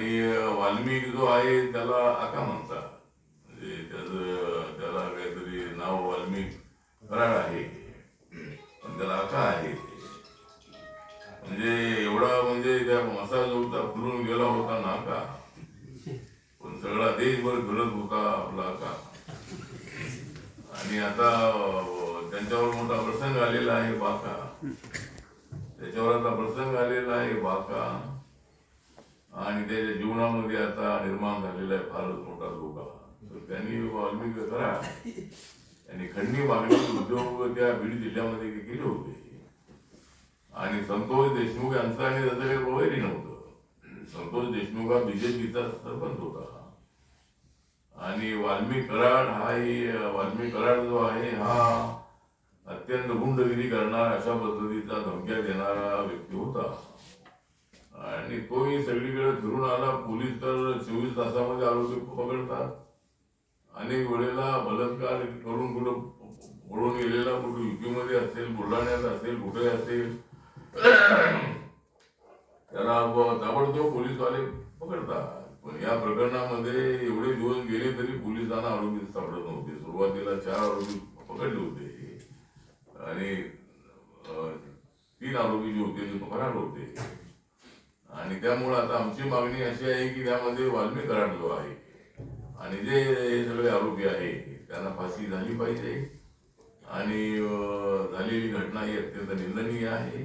आणि वाल्मिक जो आहे त्याला आका म्हणतात. म्हणजे त्याच त्याला काहीतरी नाव वाल्मिक कराड आहे. पण त्याला आका आहे. म्हणजे एवढा म्हणजे त्या मसाजोगचा फिरून गेला होता ना का पण सगळा देशभर फिरत होता आपला आका. आणि आता त्यांच्यावर मोठा प्रसंग आलेला आहे बाका. त्याच्यावर आता प्रसंग आलेला आहे बाका. आणि त्याच्या जीवनामध्ये आता निर्माण झालेला आहे फारच मोठा धोका तर त्यांनी वाल्मिक करा. त्यांनी खंडी मागणी उद्योग त्या बीड जिल्ह्यामध्ये केले होते. आणि संतोष देशमुख यांचा आणि त्याचं काही प्रभारी नव्हतं. संतोष देशमुख हा बीजेपीचा सरपंच होता आणि वाल्मिक कराड हा ही वाल्मिक कराड जो आहे हा अत्यंत गुंडगिरी करणारा अशा पद्धतीचा धमक्या देणारा व्यक्ती होता. आणि तोही सगळीकडे फिरून आला. पोलीस तर चोवीस तासामध्ये आरोपी पकडतात. अनेक वेळेला बलात्कार करून कुठं पळून गेलेला कुठं युपीमध्ये असेल बुलढाण्यात असेल कुठे असेल. त्याला ताबडतोब पोलीसवाले पकडतात. पण या प्रकरणामध्ये एवढे दिवस गेले तरी पोलिसांना आरोपी सापडत नव्हते. सुरुवातीला चार आरोपी पकडले होते आणि अं, तीन आरोपी जे होते ते फरार होते आणि त्यामुळे आता आमची मागणी अशी आहे की त्यामध्ये वाल्मी कराड जो आहे. आणि जे हे सगळे आरोपी आहे त्यांना फाशी झाली पाहिजे. आणि झालेली घटना ही अत्यंत निंदनीय आहे.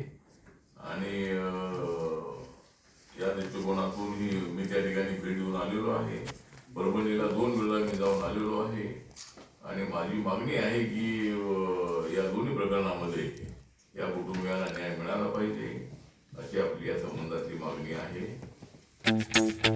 आणि या दृष्टिकोनातून ही मी त्या ठिकाणी भेट देऊन आलेलो आहे. परभणीला दोन वेळा मी जाऊन आलेलो आहे. आणि माझी मागणी आहे की या दोन्ही प्रकरणामध्ये या कुटुंबियांना न्याय मिळाला पाहिजे अशी आपली या संबंधातली मागणी आहे. Thank you.